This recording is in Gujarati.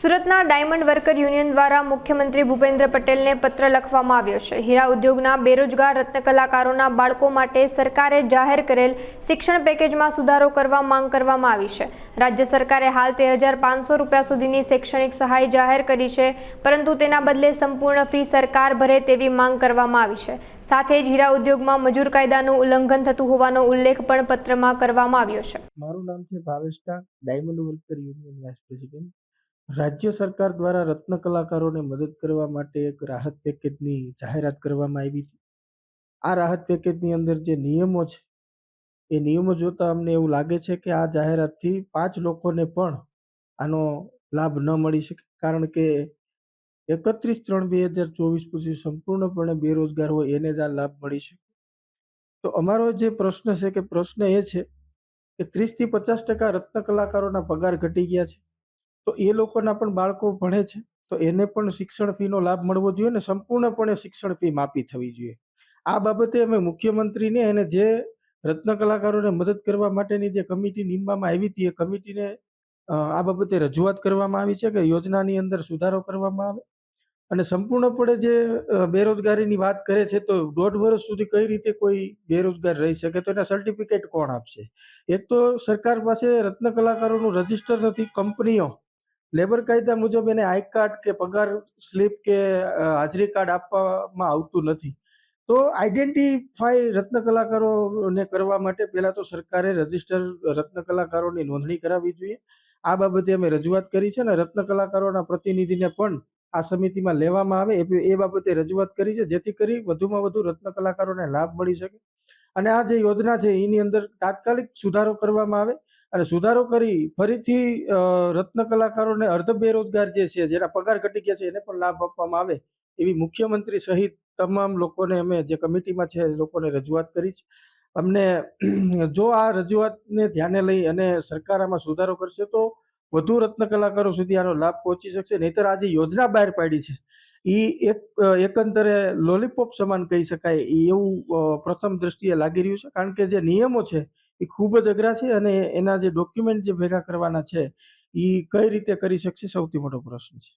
સુરતના ડાયમંડ વર્કર યુનિયન દ્વારા મુખ્યમંત્રી ભૂપેન્દ્ર પટેલને પત્ર લખવામાં આવ્યો છે. હીરા ઉદ્યોગના બેરોજગાર રત્ન કલાકારોના બાળકો માટે સરકારે જાહેર કરેલ શિક્ષણ પેકેજમાં સુધારો કરવા માંગ કરવામાં આવી છે. રાજ્ય સરકારે હાલ તેર હજાર પાંચસો રૂપિયા સુધીની શૈક્ષણિક સહાય જાહેર કરી છે, પરંતુ તેના બદલે સંપૂર્ણ ફી સરકાર ભરે તેવી માંગ કરવામાં આવી છે. સાથે જ હીરા ઉદ્યોગમાં મજૂર કાયદાનું ઉલ્લંઘન થતું હોવાનો ઉલ્લેખ પણ પત્રમાં કરવામાં આવ્યો છે. મારું નામ છે Bhavesh diamond worker union vice president. રાજ્ય સરકાર દ્વારા રત્ન કલાકારોને મદદ કરવા માટે એક રાહત પેકેજની જાહેરાત કરવામાં આવી હતી. આ રાહત પેકેજની અંદર જે નિયમો છે, એ નિયમો જોતા અમને એવું લાગે છે કે આ જાહેરાતથી પાંચ લોકોને પણ આનો લાભ ન મળી શકે. કારણ કે એકત્રીસ ત્રણ બે હજાર ચોવીસ પછી સંપૂર્ણપણે બેરોજગાર હોય એને જ આ લાભ મળી શકે. તો અમારો જે પ્રશ્ન છે કે પ્રશ્ન એ છે કે ત્રીસથી પચાસ ટકા રત્ન કલાકારોના પગાર ઘટી ગયા છે. તો એ લોકોના પણ બાળકો ભણે છે. તો એને પણ શિક્ષણ ફીનો લાભ મળવો જોઈએ ને સંપૂર્ણપણે શિક્ષણ ફી માફી થવી જોઈએ. આ બાબતે અમે મુખ્યમંત્રીને અને જે રત્ન કલાકારોને મદદ કરવા માટેની જે કમિટી નીમવામાં આવી હતી, એ કમિટીને આ બાબતે રજૂઆત કરવામાં આવી છે કે યોજનાની અંદર સુધારો કરવામાં આવે. અને સંપૂર્ણપણે જે બેરોજગારીની વાત કરે છે, તો દોઢ વર્ષ સુધી કઈ રીતે કોઈ બેરોજગાર રહી શકે? તો એના સર્ટિફિકેટ કોણ આપશે? એક તો સરકાર પાસે રત્ન કલાકારોનું રજિસ્ટર નથી, કંપનીઓ લેબર કાયદા મુજબ એને આઈ કાર્ડ કે પગાર સ્લીપ કે હાજરી કાર્ડ આપવામાં આવતું નથી. તો આઈડેન્ટિફાઈ રત્ન કલાકારોને કરવા માટે પહેલાં તો સરકારે રજિસ્ટર રત્ન કલાકારોની નોંધણી કરાવવી જોઈએ. આ બાબતે અમે રજૂઆત કરી છે અને રત્ન કલાકારોના પ્રતિનિધિને પણ આ સમિતિમાં લેવામાં આવે એ બાબતે રજૂઆત કરી છે, જેથી કરી વધુમાં વધુ રત્ન કલાકારોને લાભ મળી શકે. અને આ જે યોજના છે, એની અંદર તાત્કાલિક સુધારો કરવામાં આવે. અને સુધારો કરી ફરીથી રત્ન કલાકારોને અર્ધ બેરોજગાર જે છે, જેના પગાર ઘટી ગયા છે, એને પણ લાભ આપવામાં આવે એવી મુખ્યમંત્રી સહિત તમામ લોકોને અમે જે કમિટીમાં છે લોકોને રજૂઆત કરી છે. અમને, જો આ રજૂઆતને ધ્યાને લઈ અને સરકાર આમાં સુધારો કરશે તો વધુ રત્ન કલાકારો સુધી આનો લાભ પહોંચી શકશે. નહીતર આ જે યોજના બહાર પાડી છે. એ એક, એકંદરે લોલીપોપ સમાન કહી શકાય. એવું પ્રથમ દ્રષ્ટિએ લાગી રહ્યું છે. કારણ કે જે નિયમો છે એ ખૂબ જ અઘરા છે અને એના જે ડોક્યુમેન્ટ જે ભેગા કરવાના છે એ કઈ રીતે કરી શકશે, સૌથી મોટો પ્રશ્ન છે.